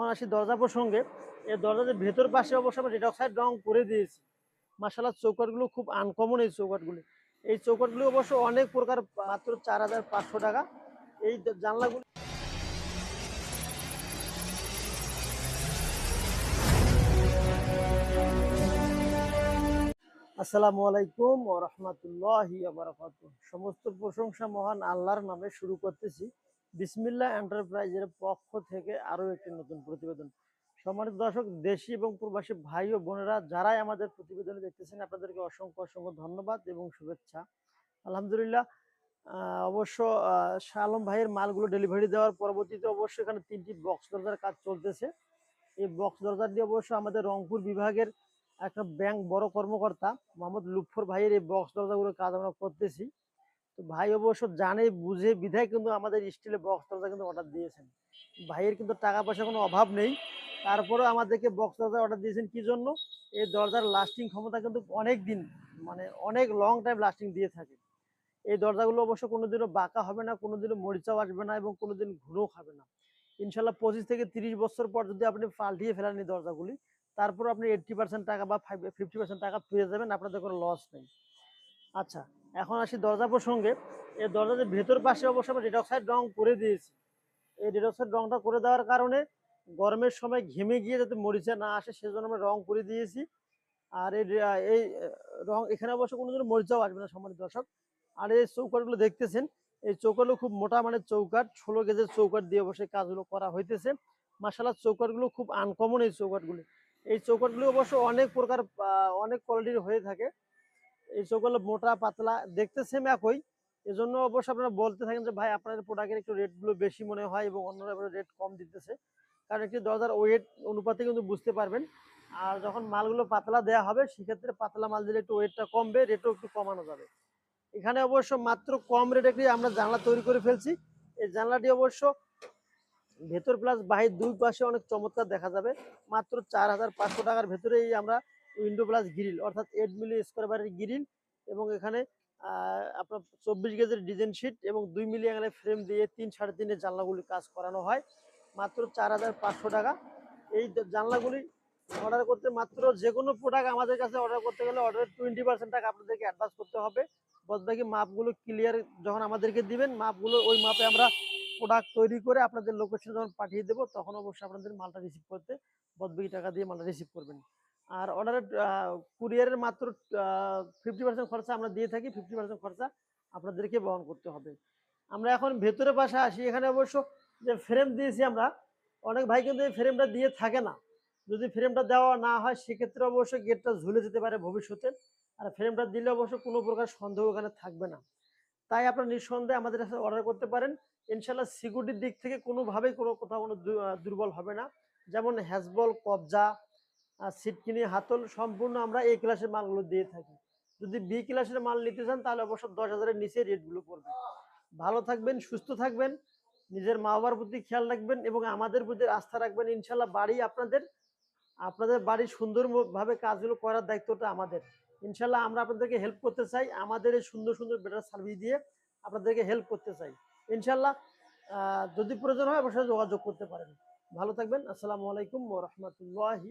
এখন আসি দরজা প্রসঙ্গে। এই দরজার ভেতর পাশে অবশ্য আমরা রেড অক্সাইড রং করে দিয়েছি। মাসাল্লাহ চৌকাটগুলো খুব আনকমন এই চৌকাটগুলি। এই চৌকাটগুলি অবশ্য অনেক প্রকার, মাত্র চার হাজার পাঁচশো টাকা। এই জানলাগুলি আসসালামু আলাইকুম ও সমস্ত প্রশংসা মহান আল্লাহর নামে শুরু করতেছি। বিসমিল্লাহ এন্টারপ্রাইজের পক্ষ থেকে আরও একটি নতুন প্রতিবেদন। সম্মানিত দর্শক, দেশি এবং প্রবাসী ভাই ও বোনেরা যারাই আমাদের প্রতিবেদন দেখতেছেন, আপনাদেরকে অসংখ্য অসংখ্য ধন্যবাদ এবং শুভেচ্ছা। আলহামদুলিল্লাহ অবশ্য আলম ভাইয়ের মালগুলো ডেলিভারি দেওয়ার পরবর্তীতে অবশ্য এখানে তিনটি বক্স দরজার কাজ চলতেছে। এই বক্স দরজা দিয়ে অবশ্য আমাদের রংপুর বিভাগের একটা ব্যাংক বড় কর্মকর্তা মোহাম্মদ লুৎফর ভাইয়ের এই বক্স দরজাগুলোর কাজ আমরা করতেছি। ভাই অবশ্য জানে, বুঝে, বিধায় কিন্তু আমাদের স্টিলে বক্স দরজা কিন্তু অর্ডার দিয়েছেন। ভাইয়ের কিন্তু টাকা পয়সা কোনো অভাব নেই। তারপরেও আমাদেরকে বক্স দরজা অর্ডার দিয়েছেন কি জন্য? এই দরজার লাস্টিং ক্ষমতা কিন্তু অনেক দিন মানে অনেক লং টাইম লাস্টিং দিয়ে থাকে। এই দরজাগুলো অবশ্য কোনোদিনও বাঁকা হবে না, কোনোদিনও মরিচাও আসবে না এবং কোনোদিন ঘুরেও খাবে না। ইনশাল্লাহ পঁচিশ থেকে তিরিশ বছর পর যদি আপনি পাল্টিয়ে ফেলেন এই দরজাগুলি তারপর আপনি এইট্টি পার্সেন্ট টাকা বা ফাইভ ফিফটি পার্সেন্ট টাকা পেয়ে যাবেন, আপনাদের কোনো লস নেই। আচ্ছা এখন আসি দরজা প্রসঙ্গে। এই দরজার ভেতর পাশে অবশ্য আমরা রেডক্সাইড রং করে দিয়েছি। এই রেডক্সাইড রংটা করে দেওয়ার কারণে গরমের সময় ঘেমে গিয়ে যাতে মরিচা না আসে, সেজন্য আমরা রং করে দিয়েছি। আর এই রং, এখানে অবশ্য কোনো দিন মরিচাও আসবে না, সম্মানিত দর্শক। আর এই চৌকাটগুলো দেখতেছেন, এই চৌকাটগুলো খুব মোটা মানে চৌকাট ষোলো গেজের চৌকাট দিয়ে অবশ্যই কাজগুলো করা হইতেছে। মাসাল্লাহ চৌকাটগুলো খুব আনকমন এই চৌকাটগুলি এই চৌকাটগুলি অবশ্য অনেক প্রকার অনেক কোয়ালিটির হয়ে থাকে। এই চৌকাটগুলো মোটা পাতলা দেখতে সেম একই। এজন্য অবশ্য আপনারা বলতে থাকেন যে, ভাই, আপনাদের প্রোডাক্টের একটু রেটগুলো বেশি মনে হয় এবং অন্যরা রেট কম দিতেছে। কারণ একটি দরজার ওয়েট অনুপাতে কিন্তু বুঝতে পারবেন। আর যখন মালগুলো পাতলা দেওয়া হবে, সেক্ষেত্রে পাতলা মাল দিলে একটু ওয়েটটা কমবে রেটও একটু কমানো যাবে। এখানে অবশ্য মাত্র কম রেটে একটি আমরা জানলা তৈরি করে ফেলছি। এই জানলাটি অবশ্য ভেতর প্লাস বাহির দুই পাশে অনেক চমৎকার দেখা যাবে। মাত্র চার হাজার পাঁচশো টাকার ভেতরেই আমরা উইন্ডো প্লাস গ্রিল, অর্থাৎ এইট মিলি স্কোয়ার বারের গ্রিল এবং এখানে আপনার চব্বিশ গেজের ডিজাইন শিট এবং দুই মিলি এখানে ফ্রেম দিয়ে তিন সাড়ে তিনের জানলাগুলি কাজ করানো হয়। মাত্র চার হাজার পাঁচশো টাকা। এই জানলাগুলি অর্ডার করতে মাত্র যে কোনো প্রোডাক্ট আমাদের কাছে অর্ডার করতে গেলে অর্ডারের টোয়েন্টি পার্সেন্ট টাকা আপনাদেরকে অ্যাডভান্স করতে হবে। বাদবাকি মাপগুলো ক্লিয়ার যখন আমাদেরকে দিবেন, মাপগুলো ওই মাপে আমরা প্রোডাক্ট তৈরি করে আপনাদের লোকেশনে যখন পাঠিয়ে দেবো, তখন অবশ্যই আপনাদের মালটা রিসিভ করতে বদবাকি টাকা দিয়ে মালটা রিসিভ করবেন। আর অর্ডারের কুরিয়ারের মাত্র ফিফটি পার্সেন্ট খরচা আমরা দিয়ে থাকি ফিফটি পার্সেন্ট খরচা আপনাদেরকে বহন করতে হবে। আমরা এখন ভেতরে পাশে আসি, এখানে অবশ্য যে ফ্রেম দিয়েছি আমরা, অনেক ভাই কিন্তু এই ফ্রেমটা দিয়ে থাকে না। যদি ফ্রেমটা দেওয়া না হয়, সেক্ষেত্রে অবশ্যই গেটটা ঝুলে যেতে পারে ভবিষ্যতে। আর ফ্রেমটা দিলে অবশ্য কোনো প্রকার সন্দেহ ওখানে থাকবে না। তাই আপনারা নিঃসন্দেহে আমাদের কাছে অর্ডার করতে পারেন। ইনশাল্লাহ সিকিউরিটির দিক থেকে কোনোভাবেই কোনো কোথাও কোনো দুর্বল হবে না। যেমন হ্যাজবল কবজা সিটকিনি হাতল সম্পূর্ণ আমরা এই ক্লাসের মালগুলো দিয়ে থাকি। যদি বি ক্লাসের মাল নিতে চান, তাহলে অবশ্য দশ হাজারের নিচে রেটগুলো পড়বে। ভালো থাকবেন, সুস্থ থাকবেন, নিজের মা বাবার প্রতি খেয়াল রাখবেন এবং আমাদের প্রতি আস্থা রাখবেন। ইনশাল্লাহ বাড়ি আপনাদের আপনাদের বাড়ি সুন্দরভাবে কাজগুলো করার দায়িত্বটা আমাদের। ইনশাল্লাহ আমরা আপনাদেরকে হেল্প করতে চাই, আমাদের এই সুন্দর সুন্দর বেটার সার্ভিস দিয়ে আপনাদেরকে হেল্প করতে চাই। ইনশাল্লাহ যদি প্রয়োজন হয় অবশ্যই যোগাযোগ করতে পারেন। ভালো থাকবেন। আসসালামু আলাইকুম ও রহমতুল্লাহি